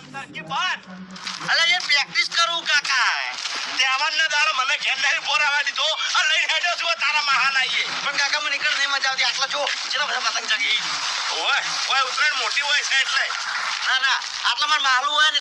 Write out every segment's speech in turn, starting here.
અંતર કી બાત? અલે એ પ્રેક્ટિસ કરું કાકા. તહેવારના દાડો મને ઘેર નહીં બોરાવા દીધો. આ હેડ્યો છું તારા મહાન આઈએ પણ કાકા મને નીકળ નહીં મજા આવતી. આટલા જો ચેલા બધા પતંગ ચગી ઓય ઓય ઉત્તરાયણ મોટી હોય છે એટલે. ના ના આટલા મારે માલું હોય ને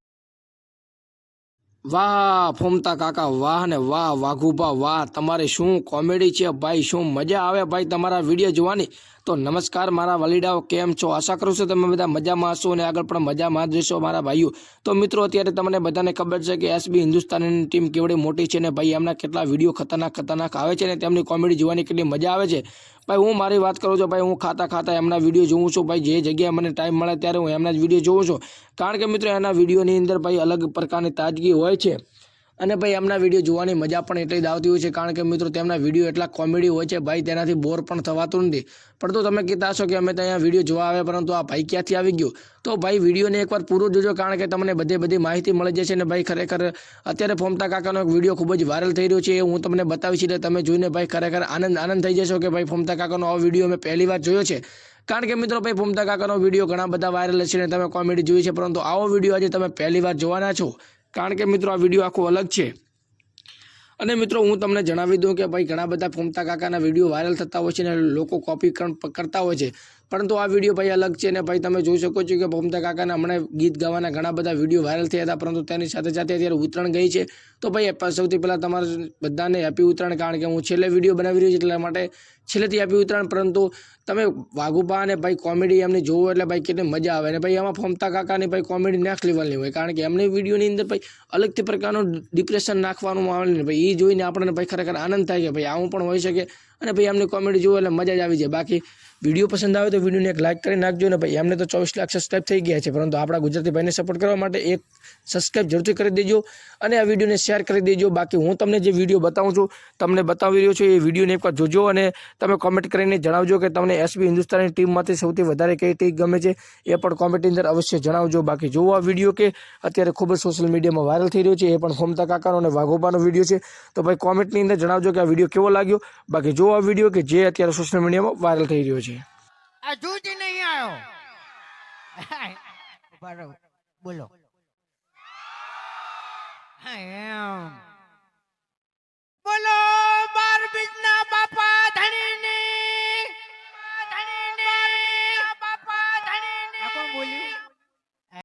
વાહ, ફોમતા કાકા, વાહ ને વાહ વાઘુભા વાહ, તમારે શું કોમેડી છે ભાઈ, શું મજા આવે ભાઈ તમારા વીડિયો જોવાની? તો નમસ્કાર, મારા વલીડાઓ, કેમ છો? આશા કરું છું તમે બધા મજામાં હશો અને આગળ પણ મજામાં જ રહેશો મારા ભાઈઓ. તો મિત્રો, અત્યારે તમને બધાને ખબર છે કે એસબી હિન્દુસ્તાનની ટીમ કેવડી મોટી છે ને ભાઈ, એમના કેટલા વીડિયો ખતરનાક ખતરનાક આવે છે ને તેમની કોમેડી જોવાની કેટલી મજા આવે છે. ભાઈ, હું મારી વાત કરું છું, ભાઈ, હું ખાતા ખાતા એમના વીડિયો જોઉં છું, ભાઈ, જે જગ્યાએ મને ટાઈમ મળે ત્યારે હું એમના જ વીડિયો જોઉં છું. કારણ કે મિત્રો, એના વિડીયોની અંદર, ભાઈ, અલગ પ્રકારની તાજગી હોય છે. અને ભાઈ એમના વીડિયો જોવાની મજા પણ એટલી જ આવતી હોય છે, કારણ કે મિત્રો તેમના વીડિયો એટલા કોમેડી હોય છે, ભાઈ તેનાથી બોર પણ થવાતું નથી. પરંતુ તમે કહેતા હશો કે અમે તો અહીંયા વીડિયો જોવા આવ્યા, પરંતુ આ ભાઈ ક્યાંથી આવી ગયો? તો ભાઈ વિડીયોને એકવાર પૂરો જોજો, કારણ કે તમને બધી બધી માહિતી મળી જશે ને ભાઈ ખરેખર અત્યારે ફોમતા કાકાનો એક વીડિયો ખૂબ જ વાયરલ થઈ રહ્યો છે, એ હું તમને બતાવીશ, એટલે તમે જોઈને ભાઈ ખરેખર આનંદ આનંદ થઈ જશો કે ભાઈ ફોમતા કાકાનો આ વીડિયો મેં પહેલી વાર જોયો છે. કારણ કે મિત્રો ભાઈ ફોમતા કાકાનો વીડિયો ઘણા બધા વાયરલ છે ને તમે કોમેડી જોઈ છે, પરંતુ આવો વીડિયો આજે તમે પહેલી વાર જોવાના છો. કારણ કે મિત્રો, આ વીડિયો આખો અલગ છે. અને મિત્રો, હું તમને જણાવી દઉં કે ભાઈ, ઘણા બધા ફોમતા કાકાના વીડિયો વાયરલ થતા હોય છે અને લોકો કોપી કરતા હોય છે. પરંતુ આ વીડિયો ભાઈ અલગ છે ને ભાઈ તમે જોઈ શકો છો કે ભમતા કાકાના હમણાં ગીત ગાવાના ઘણા બધા વીડિયો વાયરલ થયા હતા, પરંતુ તેની સાથે સાથે અત્યારે ઉત્તરાયણ ગઈ છે. તો ભાઈ સૌથી પહેલાં તમારે બધાને હેપી ઉત્તરાયણ કારણ કે હું છેલ્લે વીડિયો બનાવી રહ્યો છું એટલા માટે છેલ્લેથી હેપી ઉત્તરાયણ પરંતુ તમે વાઘુબા અને ભાઈ કોમેડી એમને જોવો એટલે ભાઈ કેટલી મજા આવે. અને ભાઈ એમાં ફોમતા કાકાની ભાઈ કોમેડી નેક્સ્ટ લેવલની હોય, કારણ કે એમની વિડીયોની અંદર ભાઈ અલગથી પ્રકારનું ડિપ્રેશન નાખવાનું આવે ને ભાઈ એ જોઈને આપણને ભાઈ ખરેખર આનંદ થાય કે ભાઈ, આવું પણ હોઈ શકે. અને ભાઈ એમની કોમેડી જોવો એટલે મજા જ આવી જાય. બાકી વીડિયો પસંદ આવે તો વિડીયોને એક લાઇક કરી નાખજો ને ભાઈ એમને તો ચોવીસ લાખ સબસ્ક્રાઈબ થઈ ગયા છે. પરંતુ આપણા ગુજરાતી ભાઈને સપોર્ટ કરવા માટે એક સબસ્ક્રાઈબ જરૂરથી કરી દેજો અને આ વિડીયોને શેર કરી દેજો. બાકી હું તમને જે વીડિયો બતાવું છું, તમને બતાવી રહ્યો છું, એ વિડીયોને એકવાર જોજો અને તમે કોમેન્ટ કરીને જણાવજો કે તમને એસબી હિન્દુસ્તાની ટીમમાંથી સૌથી વધારે કઈ ટીમ ગમે છે, એ પણ કોમેન્ટની અંદર અવશ્ય જણાવજો. બાકી જોવો આ વીડિયો કે અત્યારે ખૂબ જ સોશિયલ મીડિયામાં વાયરલ થઈ રહ્યો છે, એ પણ ફોમતા કાકાનો અને વાઘોબાનો વીડિયો છે. તો ભાઈ કોમેન્ટની અંદર જણાવજો કે આ વીડિયો કેવો લાગ્યો. બાકી જોવો આ વીડિયો કે જે અત્યારે સોશિયલ મીડિયામાં વાયરલ થઈ રહ્યો છે. હજુ જ નહીં આવ્યો. ઊભા બોલો. હા એમ.